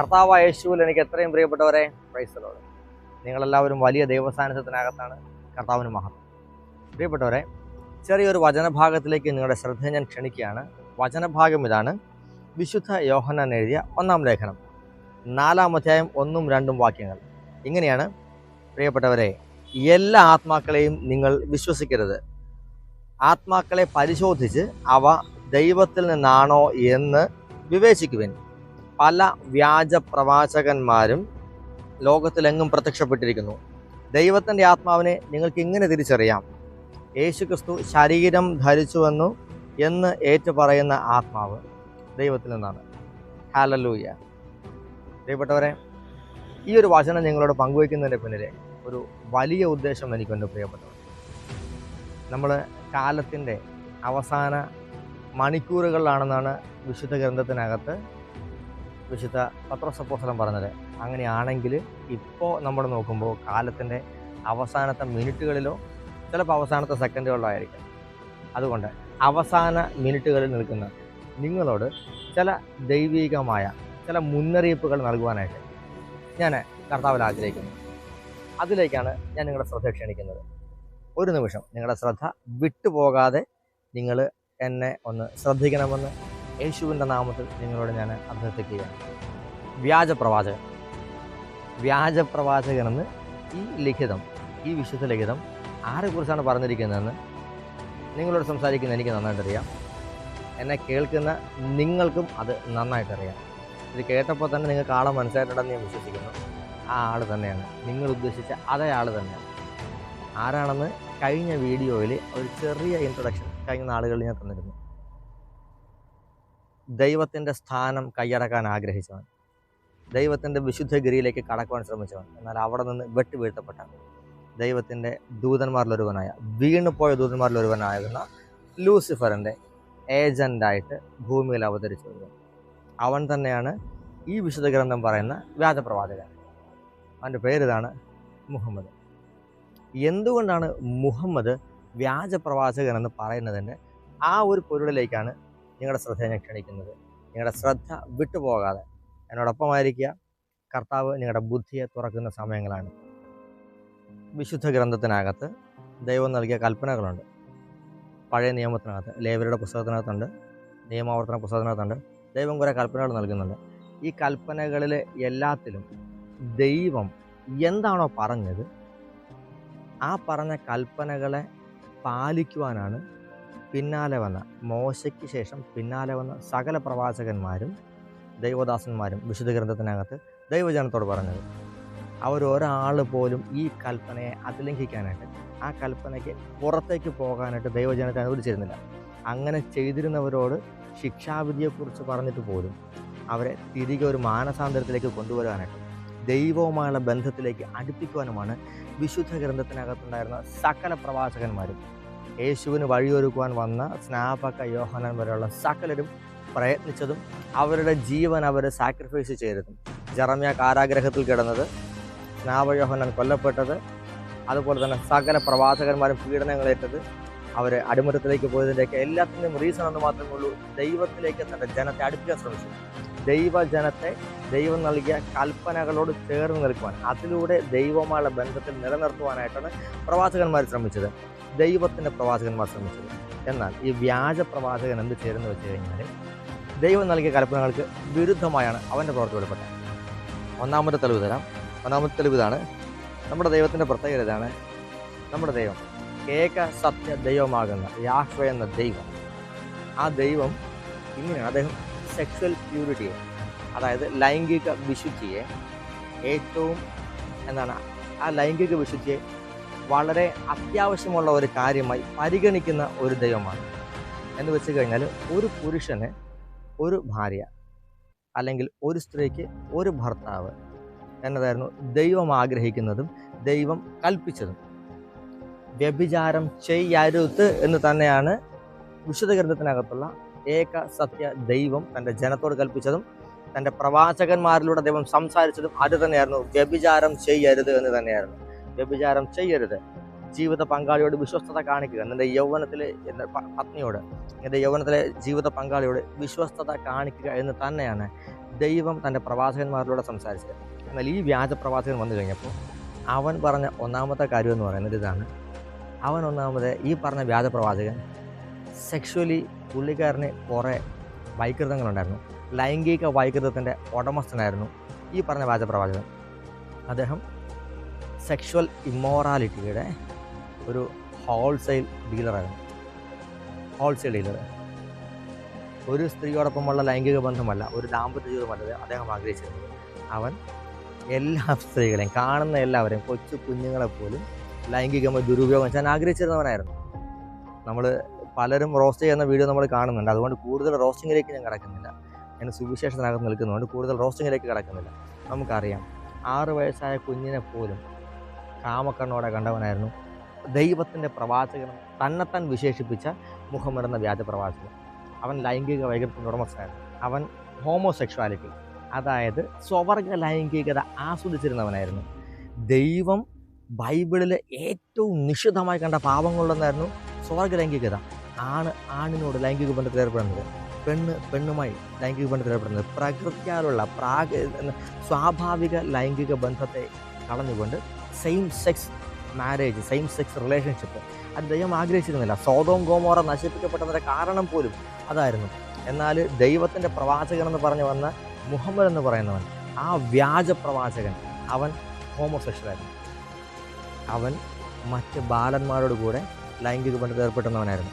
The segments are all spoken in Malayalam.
കർത്താവായ യേശുവിൽ എനിക്ക് എത്രയും പ്രിയപ്പെട്ടവരെ പ്രൈസലോട് നിങ്ങളെല്ലാവരും വലിയ ദൈവസാന്നിധ്യത്തിനകത്താണ് കർത്താവിന് മഹത്വം. പ്രിയപ്പെട്ടവരെ ചെറിയൊരു വചനഭാഗത്തിലേക്ക് നിങ്ങളുടെ ശ്രദ്ധ ഞാൻ ക്ഷണിക്കുകയാണ്. വചനഭാഗം ഇതാണ് വിശുദ്ധ യോഹന്നാൻ എഴുതിയ ഒന്നാം ലേഖനം. നാലാം അധ്യായം ഒന്നും രണ്ടും വാക്യങ്ങൾ. ഇങ്ങനെയാണ് പ്രിയപ്പെട്ടവരെ എല്ലാ ആത്മാക്കളെയും നിങ്ങൾ വിശ്വസിക്കരുത്. ആത്മാക്കളെ പരിശോധിച്ച് അവ ദൈവത്തിൽ നിന്നാണോ എന്ന് വിവേചിക്കുവിൻ. പല വ്യാജ പ്രവാചകന്മാരും ലോകത്തിലെങ്ങും പ്രത്യക്ഷപ്പെട്ടിരിക്കുന്നു. ദൈവത്തിന്റെ ആത്മാവിനെ നിങ്ങൾക്ക് ഇങ്ങനെ തിരിച്ചറിയാം. യേശുക്രിസ്തു ശരീരം ധരിച്ചുവെന്നു എന്ന് ഏറ്റുപറയുന്ന ആത്മാവ് ദൈവത്തിൽ നിന്നാണ്. ഹാലലൂയ പ്രിയപ്പെട്ടവരെ ഈ ഒരു വചനം നിങ്ങളോട് പങ്കുവയ്ക്കുന്നതിന്റെ പിന്നിലെ ഒരു വലിയ ഉദ്ദേശം എനിക്കുണ്ട് പ്രിയപ്പെട്ടവർ. നമ്മൾ കാലത്തിന്റെ അവസാന മണിക്കൂറുകളിലാണെന്നാണ് വിശുദ്ധ ഗ്രന്ഥത്തിനകത്ത് വിശുദ്ധ പത്രസപ്പോസലം പറഞ്ഞത്. അങ്ങനെയാണെങ്കിൽ ഇപ്പോൾ നമ്മൾ നോക്കുമ്പോൾ കാലത്തിന്റെ അവസാനത്തെ മിനിറ്റുകളിലോ ചിലപ്പോൾ അവസാനത്തെ സെക്കൻഡുകളിലോ ആയിരിക്കും. അതുകൊണ്ട് അവസാന മിനിറ്റുകളിൽ നിൽക്കുന്ന നിങ്ങളോട് ചില ദൈവികമായ ചില മുന്നറിയിപ്പുകൾ നൽകുവാനായിട്ട് ഞാൻ കർത്താവിൽ ആഗ്രഹിക്കുന്നു. അതിലേക്കാണ് ഞാൻ നിങ്ങളുടെ ശ്രദ്ധ ക്ഷണിക്കുന്നത്. ഒരു നിമിഷം നിങ്ങളുടെ ശ്രദ്ധ വിട്ടുപോകാതെ നിങ്ങൾ എന്നെ ഒന്ന് ശ്രദ്ധിക്കണമെന്ന് യേശുവിന്റെ നാമത്തിൽ നിങ്ങളോട് ഞാൻ അഭ്യർത്ഥിക്കുകയാണ്. വ്യാജ പ്രവാചകൻ. വ്യാജ പ്രവാചകനെന്ന് ഈ ലിഖിതം ഈ വിശുദ്ധ ലിഖിതം ആരെക്കുറിച്ചാണ് പറഞ്ഞിരിക്കുന്നതെന്ന് നിങ്ങളോട് സംസാരിക്കുന്ന എനിക്ക് നന്നായിട്ടറിയാം എന്നെ കേൾക്കുന്ന നിങ്ങൾക്കും അത് നന്നായിട്ടറിയാം ഇത് കേട്ടപ്പോൾ തന്നെ നിങ്ങൾക്ക് ആളെ മനസ്സിലായിട്ടുണ്ടെന്ന് ഞാൻ വിശ്വസിക്കുന്നു. ആ ആൾ തന്നെയാണ്. നിങ്ങൾ ഉദ്ദേശിച്ച അതേ ആൾ തന്നെയാണ്. ആരാണെന്ന് കഴിഞ്ഞ വീഡിയോയിൽ ഒരു ചെറിയ ഇൻട്രൊഡക്ഷൻ കഴിഞ്ഞ നാളുകളിൽ ഞാൻ തന്നിരുന്നു. ദൈവത്തിന്റെ സ്ഥാനം കൈയടക്കാൻ ആഗ്രഹിച്ചവൻ. ദൈവത്തിന്റെ വിശുദ്ധഗിരിയിലേക്ക് കടക്കുവാൻ ശ്രമിച്ചവൻ. എന്നാൽ അവിടെ നിന്ന് വെട്ടുവീഴ്ത്തപ്പെട്ട ദൈവത്തിന്റെ ദൂതന്മാരിലൊരുവനായ വീണുപോയ ദൂതന്മാരിലൊരുവനായിരുന്ന ലൂസിഫറിന്റെ ഏജന്റായിട്ട് ഭൂമിയിൽ അവതരിച്ചു അവൻ തന്നെയാണ് ഈ വിശുദ്ധ ഗ്രന്ഥം പറയുന്ന വ്യാജപ്രവാചകൻ. അവന്റെ പേരിതാണ് മുഹമ്മദ്. എന്തുകൊണ്ടാണ് മുഹമ്മദ് വ്യാജപ്രവാചകൻ എന്ന് പറയുന്നതിന്റെ ആ ഒരു പൊരുളിലേക്കാണ് നിങ്ങളുടെ ശ്രദ്ധ ഞാൻ ക്ഷണിക്കുന്നത്. നിങ്ങളുടെ ശ്രദ്ധ വിട്ടുപോകാതെ എന്നോടൊപ്പമായിരിക്കുക. കർത്താവ് നിങ്ങളുടെ ബുദ്ധിയെ തുറക്കുന്ന സമയങ്ങളാണ്. വിശുദ്ധ ഗ്രന്ഥത്തിനകത്ത് ദൈവം നൽകിയ കൽപ്പനകളുണ്ട്. പഴയ നിയമത്തിനകത്ത് ലേവരുടെ പുസ്തകത്തിനകത്തുണ്ട് നിയമാവർത്തന പുസ്തകത്തിനകത്തുണ്ട്. ദൈവം കുറേ കൽപ്പനകൾ നൽകുന്നുണ്ട്. ഈ കൽപ്പനകളിൽ എല്ലാത്തിലും ദൈവം എന്താണോ പറഞ്ഞത് ആ പറഞ്ഞ കൽപ്പനകളെ പാലിക്കുവാനാണ് പിന്നാലെ വന്ന മോശയ്ക്ക് ശേഷം പിന്നാലെ വന്ന സകല പ്രവാചകന്മാരും ദൈവദാസന്മാരും വിശുദ്ധ ഗ്രന്ഥത്തിനകത്ത് ദൈവജനത്തോട് പറഞ്ഞത് അവരൊരാൾ പോലും ഈ കൽപ്പനയെ അതിലംഘിക്കാനായിട്ട് ആ കൽപ്പനയ്ക്ക് പുറത്തേക്ക് പോകാനായിട്ട് ദൈവജനത്തെ അനുവദിച്ചിരുന്നില്ല. അങ്ങനെ ചെയ്തിരുന്നവരോട് ശിക്ഷാവിധിയെക്കുറിച്ച് പറഞ്ഞിട്ട് പോലും അവരെ തിരികെ ഒരു മാനസാന്തരത്തിലേക്ക് കൊണ്ടുവരാനായിട്ട് ദൈവവുമായുള്ള ബന്ധത്തിലേക്ക് അടുപ്പിക്കുവാനുമാണ് വിശുദ്ധ ഗ്രന്ഥത്തിനകത്തുണ്ടായിരുന്ന സകല പ്രവാചകന്മാരും യേശുവിന് വഴിയൊരുക്കുവാൻ വന്ന സ്നാപക യോഹനൻ വരെയുള്ള സകലരും പ്രയത്നിച്ചതും അവരുടെ ജീവൻ അവർ സാക്രിഫൈസ് ചെയ്തതും ജറമ്യ കാരാഗ്രഹത്തിൽ കിടന്നത് സ്നാപയോഹനൻ കൊല്ലപ്പെട്ടത് അതുപോലെ തന്നെ സകല പ്രവാചകന്മാരും പീഡനങ്ങളേറ്റത് അവർ അടിമത്തത്തിലേക്ക് പോയതിന്റെയൊക്കെ എല്ലാത്തിന്റെയും റീസൺ എന്ന് മാത്രമേ ഉള്ളൂ. ദൈവത്തിലേക്ക് തന്റെ ജനത്തെ അടുപ്പിക്കാൻ ശ്രമിച്ചു. ദൈവജനത്തെ ദൈവം നൽകിയ കൽപ്പനകളോട് ചേർന്ന് നിൽക്കുവാൻ അതിലൂടെ ദൈവമായുള്ള ബന്ധത്തിൽ നിലനിർത്തുവാനായിട്ടാണ് പ്രവാചകന്മാർ ശ്രമിച്ചത്. ദൈവത്തിന്റെ പ്രവാചകന്മാർ ശ്രമിച്ചത്. എന്നാൽ ഈ വ്യാജ പ്രവാചകൻ എന്ത് ചേരുന്നു വെച്ച് കഴിഞ്ഞാൽ ദൈവം നൽകിയ കൽപ്പനകൾക്ക് വിരുദ്ധമായാണ് അവന്റെ പ്രവർത്തി വെളിപ്പെട്ടത്. ഒന്നാമത്തെ തെളിവ് തരാം. ഒന്നാമത്തെ തെളിവ് ഇതാണ്. നമ്മുടെ ദൈവത്തിന്റെ പ്രത്യേകത ഇതാണ്. നമ്മുടെ ദൈവം ഏക സത്യ ദൈവമാകുന്ന യാഹ്വ എന്ന ദൈവം. ആ ദൈവം ഇങ്ങനെയാണ്. അദ്ദേഹം സെക്സ്വൽ പ്യൂരിറ്റിയെ അതായത് ലൈംഗിക വിശുദ്ധിയെ ഏറ്റവും എന്താണ് ആ ലൈംഗിക വിശുദ്ധിയെ വളരെ അത്യാവശ്യമുള്ള ഒരു കാര്യമായി പരിഗണിക്കുന്ന ഒരു ദൈവമാണ്. എന്ന് വെച്ച് കഴിഞ്ഞാൽ ഒരു പുരുഷന് ഒരു ഭാര്യ അല്ലെങ്കിൽ ഒരു സ്ത്രീക്ക് ഒരു ഭർത്താവ് എന്നതായിരുന്നു ദൈവം ആഗ്രഹിക്കുന്നതും ദൈവം കൽപ്പിച്ചതും. വ്യഭിചാരം ചെയ്യരുത് എന്ന് തന്നെയാണ് വിശുദ്ധ ഗ്രന്ഥത്തിനകത്തുള്ള ഏക സത്യ ദൈവം തന്റെ ജനത്തോട് കൽപ്പിച്ചതും തന്റെ പ്രവാചകന്മാരിലൂടെ ദൈവം സംസാരിച്ചതും അത് തന്നെയായിരുന്നു വ്യഭിചാരം ചെയ്യരുത് എന്ന് തന്നെയായിരുന്നു. വ്യഭിചാരം ചെയ്യരുത്. ജീവിത പങ്കാളിയോട് വിശ്വസ്തത കാണിക്കുക. നിന്റെ യൗവനത്തിലെ എന്റെ പത്നിയോട് നിന്റെ യൗവനത്തിലെ ജീവിത പങ്കാളിയോട് വിശ്വസ്തത കാണിക്കുക എന്ന് തന്നെയാണ് ദൈവം തന്റെ പ്രവാചകന്മാരിലൂടെ സംസാരിച്ചത്. എന്നാൽ ഈ വ്യാജ പ്രവാചകൻ വന്നു കഴിഞ്ഞപ്പോൾ അവൻ പറഞ്ഞ ഒന്നാമത്തെ കാര്യം എന്ന് പറയുന്നത് ഇതാണ്. അവൻ ഒന്നാമത് ഈ പറഞ്ഞ വ്യാജ പ്രവാചകൻ സെക്ഷുവലി പുള്ളിക്കാരന് കുറേ വൈകൃതങ്ങളുണ്ടായിരുന്നു. ലൈംഗിക വൈകൃതത്തിന്റെ ഉടമസ്ഥനായിരുന്നു ഈ പറഞ്ഞ വ്യാജ പ്രവാചകൻ. അദ്ദേഹം സെക്ഷുവൽ ഇമ്മോറാലിറ്റിയുടെ ഒരു ഹോൾസെയിൽ ഡീലറാണ് ഹോൾസെയിൽ ഡീലർ ഒരു സ്ത്രീയോടൊപ്പമുള്ള ലൈംഗിക ബന്ധമല്ല ഒരു ദാമ്പത്യ ജീവിതമല്ല അദ്ദേഹം ആഗ്രഹിച്ചിരുന്നത്. അവൻ എല്ലാ സ്ത്രീകളെയും കാണുന്ന എല്ലാവരെയും കൊച്ചു കുഞ്ഞുങ്ങളെ പോലും ലൈംഗികമായി ദുരുപയോഗം ചെയ്യാൻ ആഗ്രഹിച്ചിരുന്നവനായിരുന്നു. നമ്മൾ പലരും റോസ്റ്റ് ചെയ്യുന്ന വീഡിയോ നമ്മൾ കാണുന്നുണ്ട്. അതുകൊണ്ട് കൂടുതൽ റോസ്റ്റിങ്ങിലേക്ക് ഞാൻ കിടക്കുന്നില്ല. ഞാൻ സുവിശേഷത്തിനകത്ത് നിൽക്കുന്നതുകൊണ്ട് കൂടുതൽ റോസ്റ്റിങ്ങിലേക്ക് കിടക്കുന്നില്ല. നമുക്കറിയാം ആറ് വയസ്സായ കുഞ്ഞിനെ പോലും കാമക്കണ്ണോടെ കണ്ടവനായിരുന്നു. ദൈവത്തിന്റെ പ്രവാചകനും തന്നെത്താൻ വിശേഷിപ്പിച്ച മുഹമ്മദ് എന്ന വ്യാജ പ്രവാചകൻ. അവൻ ലൈംഗിക വൈകൃതത്തിന്റെ ഉടമസ്ഥനായിരുന്നു. അവൻ ഹോമോസെക്ഷുവാലിറ്റി. അതായത് സ്വവർഗ ലൈംഗികത ആസ്വദിച്ചിരുന്നവനായിരുന്നു. ദൈവം ബൈബിളിലെ ഏറ്റവും നിഷിദ്ധമായി കണ്ട പാപങ്ങളിലൊന്നായിരുന്നു സ്വർഗ ലൈംഗികത. ആണ് ആണിനോട് ലൈംഗിക ബന്ധത്തിൽ ഏർപ്പെടുന്നത് പെണ്ണ് പെണ്ണുമായി ലൈംഗിക ബന്ധത്തിൽ ഏർപ്പെടുന്നത് പ്രകൃതിയാലുള്ള പ്രാക സ്വാഭാവിക ലൈംഗിക ബന്ധത്തെ കളഞ്ഞുകൊണ്ട് same sex marriage same sex relationship അത് ദൈവം ആഗ്രഹിച്ചിരുന്നില്ല. സ്വതവും ഗോമോറ നശിപ്പിക്കപ്പെട്ടതിന്റെ കാരണം പോലും അതായിരുന്നു. എന്നാൽ ദൈവത്തിന്റെ പ്രവാചകൻ എന്ന് പറഞ്ഞു വന്ന മുഹമ്മദ് എന്ന് പറയുന്നവൻ ആ വ്യാജ പ്രവാചകൻ അവൻ ഹോമോസെക്ഷലായിരുന്നു അവൻ മറ്റ് ബാലന്മാരോട് കൂടെ ലൈംഗിക ബന്ധത്തിൽ ഏർപ്പെടുന്നവനായിരുന്നു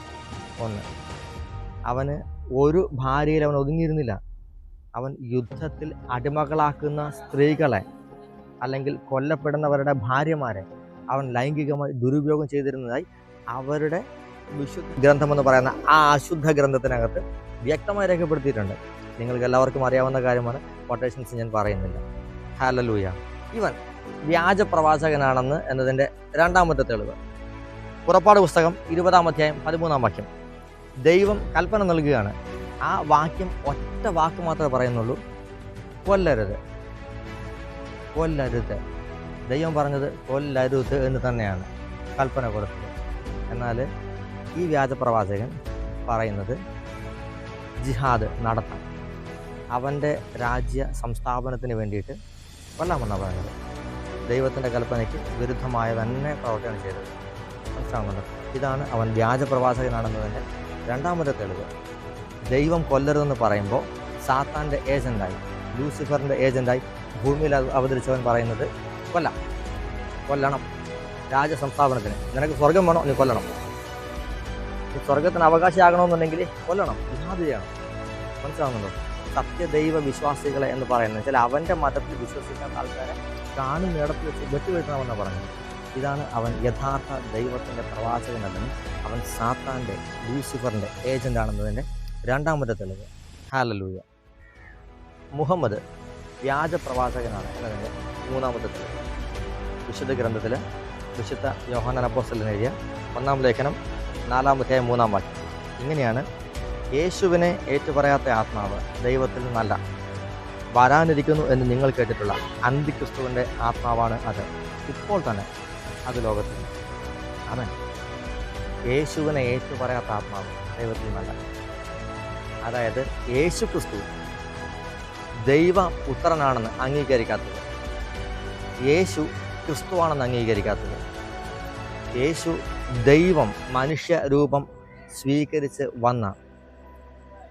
ഒന്ന് അവന് ഒരു ഭാര്യയിൽ അവൻ ഒതുങ്ങിയിരുന്നില്ല. അവൻ യുദ്ധത്തിൽ അടിമകളാക്കുന്ന സ്ത്രീകളെ അല്ലെങ്കിൽ കൊല്ലപ്പെടുന്നവരുടെ ഭാര്യമാരെ അവൻ ലൈംഗികമായി ദുരുപയോഗം ചെയ്തിരുന്നതായി അവരുടെ വിശുദ്ധ ഗ്രന്ഥമെന്ന് പറയുന്ന ആ അശുദ്ധ ഗ്രന്ഥത്തിനകത്ത് വ്യക്തമായി രേഖപ്പെടുത്തിയിട്ടുണ്ട്. നിങ്ങൾക്ക് എല്ലാവർക്കും അറിയാവുന്ന കാര്യമാണ്. കൊട്ടേഷൻസ് ഞാൻ പറയുന്നില്ല. ഹാലലൂയ ഇവൻ വ്യാജ പ്രവാചകനാണെന്ന് എന്നതിന്റെ രണ്ടാമത്തെ തെളിവ്. പുറപ്പാട് പുസ്തകം ഇരുപതാം അധ്യായം പതിമൂന്നാം വാക്യം. ദൈവം കൽപ്പന നൽകുകയാണ്. ആ വാക്യം ഒറ്റ വാക്ക് മാത്രമേ പറയുന്നുള്ളൂ. കൊല്ലരുത്. കൊല്ലരുത്. ദൈവം പറഞ്ഞത് കൊല്ലരുത് എന്ന് തന്നെയാണ് കൽപ്പന കൊടുത്തത്. എന്നാൽ ഈ വ്യാജ പ്രവാചകൻ പറയുന്നത് ജിഹാദ് നടത്താം അവന്റെ രാജ്യ സംസ്ഥാപനത്തിന് വേണ്ടിയിട്ട് കൊല്ലാമെന്നാണ് പറയുന്നത്. ദൈവത്തിന്റെ കൽപ്പനയ്ക്ക് വിരുദ്ധമായ തന്നെ പ്രവർത്തനം ചെയ്തത്. മനസ്സിലാവുന്നുണ്ട്? ഇതാണ് അവൻ വ്യാജ പ്രവാചകനാണെന്നതിന്റെ രണ്ടാമത്തെ തെളിവ്. ദൈവം കൊല്ലരുതെന്ന് പറയുമ്പോൾ സാത്താന്റെ ഏജന്റായി ലൂസിഫറിന്റെ ഏജന്റായി ഭൂമിയിൽ അവതരിച്ചവൻ പറയുന്നത് കൊല്ലാം. കൊല്ലണം. രാജ സംസ്ഥാപനത്തിന്. നിനക്ക് സ്വർഗം വേണോ? നീ കൊല്ലണം. നീ സ്വർഗത്തിന് അവകാശിയാകണമെന്നുണ്ടെങ്കിൽ കൊല്ലണം. ജിഹാദ് ചെയ്യണം മനസ്സിലാവുന്നുണ്ടോ? സത്യദൈവ വിശ്വാസികളെ എന്ന് പറയുന്നത് ചില അവന്റെ മതത്തിൽ വിശ്വസിക്കാത്ത ആൾക്കാരെ കാണുന്നിടത്ത് വെച്ച് വെട്ടിവീഴ്ത്തണമെന്ന് പറഞ്ഞു ഇതാണ് അവൻ യഥാർത്ഥ ദൈവത്തിന്റെ പ്രവാചകനല്ലെന്നും അവൻ സാത്താന്റെ ലൂസിഫറിന്റെ ഏജന്റ് ആണെന്നതിന്റെ രണ്ടാമത്തെ തെളിവ്. ഹാലലൂയ മുഹമ്മദ് വ്യാജ പ്രവാചകനാണ് എന്നതിന്റെ മൂന്നാമത്തെ വിശുദ്ധ ഗ്രന്ഥത്തിൽ വിശുദ്ധ യോഹാനൻ അപ്പോസ്റ്റലിന് എഴുതിയ ഒന്നാം ലേഖനം നാലാമത്തെ മൂന്നാം വാക്യം. ഇങ്ങനെയാണ് യേശുവിനെ ഏറ്റുപറയാത്ത ആത്മാവ് ദൈവത്തിൽ നിന്നല്ല വരാനിരിക്കുന്നു എന്ന് നിങ്ങൾ കേട്ടിട്ടുള്ള അന്തിക്രിസ്തുവിന്റെ ആത്മാവാണ് അത്. ഇപ്പോൾ തന്നെ അത് ലോകത്തിൽ അവൻ യേശുവിനെ ഏറ്റുപറയാത്ത ആത്മാവ് ദൈവത്തിൽ നിന്നല്ല. അതായത് യേശു ക്രിസ്തു ദൈവ പുത്രനാണെന്ന് അംഗീകരിക്കാത്തത്. യേശു ക്രിസ്തുവാണെന്ന് അംഗീകരിക്കാത്തത്. യേശു ദൈവം മനുഷ്യരൂപം സ്വീകരിച്ച് വന്ന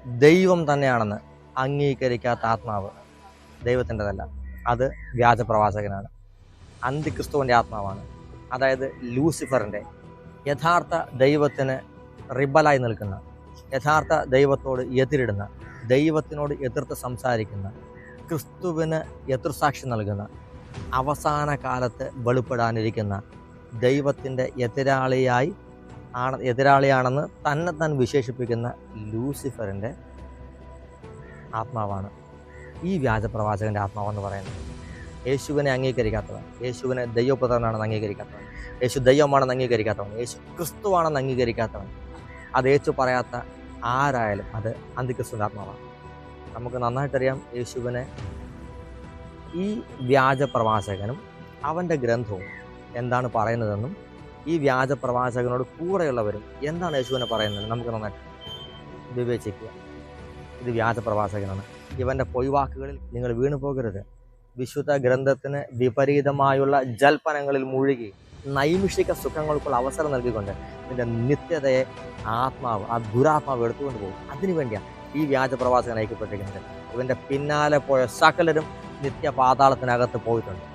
ദൈവം തന്നെയാണെന്ന് അംഗീകരിക്കാത്ത ആത്മാവ് ദൈവത്തിന്റെതല്ല. അത് വ്യാജപ്രവാചകനാണ്. അന്തിക്രിസ്തുവിന്റെ ആത്മാവാണ്. അതായത് ലൂസിഫറിന്റെ യഥാർത്ഥ ദൈവത്തിന് റിബലായി നിൽക്കുന്ന യഥാർത്ഥ ദൈവത്തോട് എതിരിടുന്ന ദൈവത്തിനോട് എതിർത്ത് സംസാരിക്കുന്ന ക്രിസ്തുവിന് എതിർസാക്ഷി നൽകുന്ന അവസാന കാലത്ത് വെളിപ്പെടാനിരിക്കുന്ന ദൈവത്തിന്റെ എതിരാളിയായി ആണ് എതിരാളിയാണെന്ന് തന്നെ താൻ വിശേഷിപ്പിക്കുന്ന ലൂസിഫറിന്റെ ആത്മാവാണ്. ഈ വ്യാജപ്രവാചകന്റെ ആത്മാവെന്ന് പറയുന്നത് യേശുവിനെ അംഗീകരിക്കാത്തവൻ യേശുവിനെ ദൈവപുത്രനാണെന്ന് അംഗീകരിക്കാത്തവൻ യേശു ദൈവമാണെന്ന് അംഗീകരിക്കാത്തവൻ യേശു ക്രിസ്തുവാണെന്ന് അംഗീകരിക്കാത്തവൻ അത് ഏറ്റു പറയാത്ത ആരായാലും അത് അന്തിക്രിസ്തുവിന്റെ ആത്മാവാണ് നമുക്ക് നന്നായിട്ടറിയാം യേശുവിനെ. ഈ വ്യാജ പ്രവാചകനും അവന്റെ ഗ്രന്ഥവും എന്താണ് പറയുന്നതെന്നും ഈ വ്യാജ പ്രവാചകനോട് കൂടെയുള്ളവരും എന്താണ് യേശുവിനെ പറയുന്നത് നമുക്ക് നന്നായിട്ട് വിവേചിക്കുക. ഇത് വ്യാജ പ്രവാചകനാണ് ഇവന്റെ പൊയ്വാക്കുകളിൽ നിങ്ങൾ വീണു പോകരുത് വിശുദ്ധ ഗ്രന്ഥത്തിന് വിപരീതമായുള്ള ജൽപ്പനങ്ങളിൽ മുഴുകി നൈമിഷിക സുഖങ്ങൾക്കുള്ള അവസരം നൽകിക്കൊണ്ട് നിന്റെ നിത്യതയെ ആത്മാവ് ആ ദുരാത്മാവ് എടുത്തുകൊണ്ട് പോകും. അതിനുവേണ്ടിയാണ് ഈ വ്യാജ പ്രവാചകൻ അയക്കപ്പെട്ടിരിക്കുന്നത്. ഇവന്റെ പിന്നാലെ പോയ സകലരും നിത്യ പാതാളത്തിനകത്ത് പോയിട്ടുണ്ട്.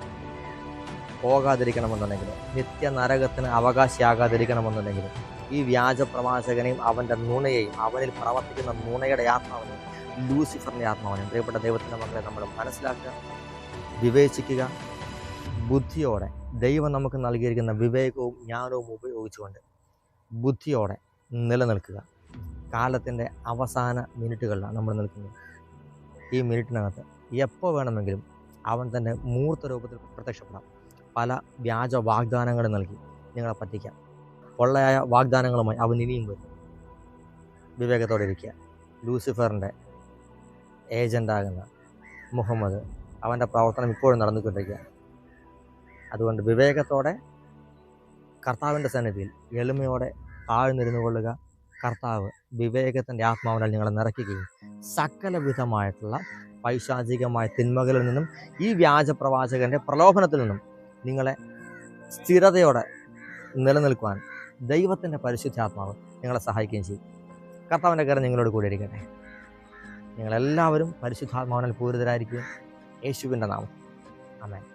പോകാതിരിക്കണമെന്നുണ്ടെങ്കിൽ നിത്യ നരകത്തിന് അവകാശിയാകാതിരിക്കണമെന്നുണ്ടെങ്കിൽ ഈ വ്യാജ പ്രവാചകനെയും അവന്റെ നുണയെയും അവനിൽ പ്രവർത്തിക്കുന്ന നുണയുടെ ആത്മാവിനെയും ലൂസിഫറിന്റെ ആത്മാവിനെയും പ്രിയപ്പെട്ട ദൈവത്തിന്റെ മക്കളെ നമ്മൾ മനസ്സിലാക്കുക വിവേചിക്കുക ബുദ്ധിയോടെ ദൈവം നമുക്ക് നൽകിയിരിക്കുന്ന വിവേകവും ജ്ഞാനവും ഉപയോഗിച്ചുകൊണ്ട് ബുദ്ധിയോടെ നിലനിൽക്കുക. കാലത്തിന്റെ അവസാന മിനിറ്റുകളിലാണ് നമ്മൾ നിൽക്കുന്നത്. ഈ മിനിറ്റിനകത്ത് എപ്പോൾ വേണമെങ്കിലും അവൻ തന്റെ മൂർത്ത രൂപത്തിൽ പ്രത്യക്ഷപ്പെടാം. പല വ്യാജ വാഗ്ദാനങ്ങൾ നൽകി നിങ്ങളെ പറ്റിക്കാം. പൊള്ളയായ വാഗ്ദാനങ്ങളുമായി അവൻ ഇനിയും വരും. വിവേകത്തോടെ ഇരിക്കുക. ലൂസിഫറിന്റെ ഏജന്റാകുന്ന മുഹമ്മദ് അവന്റെ പ്രവർത്തനം ഇപ്പോഴും നടന്നുകൊണ്ടിരിക്കുക. അതുകൊണ്ട് വിവേകത്തോടെ കർത്താവിന്റെ സന്നിധിയിൽ എളിമയോടെ താഴ്ന്നിരുന്നു കൊള്ളുക. കർത്താവ് വിവേകത്തിന്റെ ആത്മാവിനാൽ നിങ്ങളെ നിറയ്ക്കുകയും സകലവിധമായിട്ടുള്ള പൈശാചികമായ തിന്മകളിൽ നിന്നും ഈ വ്യാജ പ്രവാചകന്റെ പ്രലോഭനത്തിൽ നിന്നും നിങ്ങളെ സ്ഥിരതയോടെ നിലനിൽക്കുവാൻ ദൈവത്തിന്റെ പരിശുദ്ധാത്മാവ് നിങ്ങളെ സഹായിക്കുകയും ചെയ്യും. കർത്താവിന്റെ കരം നിങ്ങളോട് കൂടി ഇരിക്കട്ടെ. നിങ്ങളെല്ലാവരും പരിശുദ്ധാത്മാവിനാൽ പൂരിതരായിരിക്കും. യേശുവിന്റെ നാമം. അമേൻ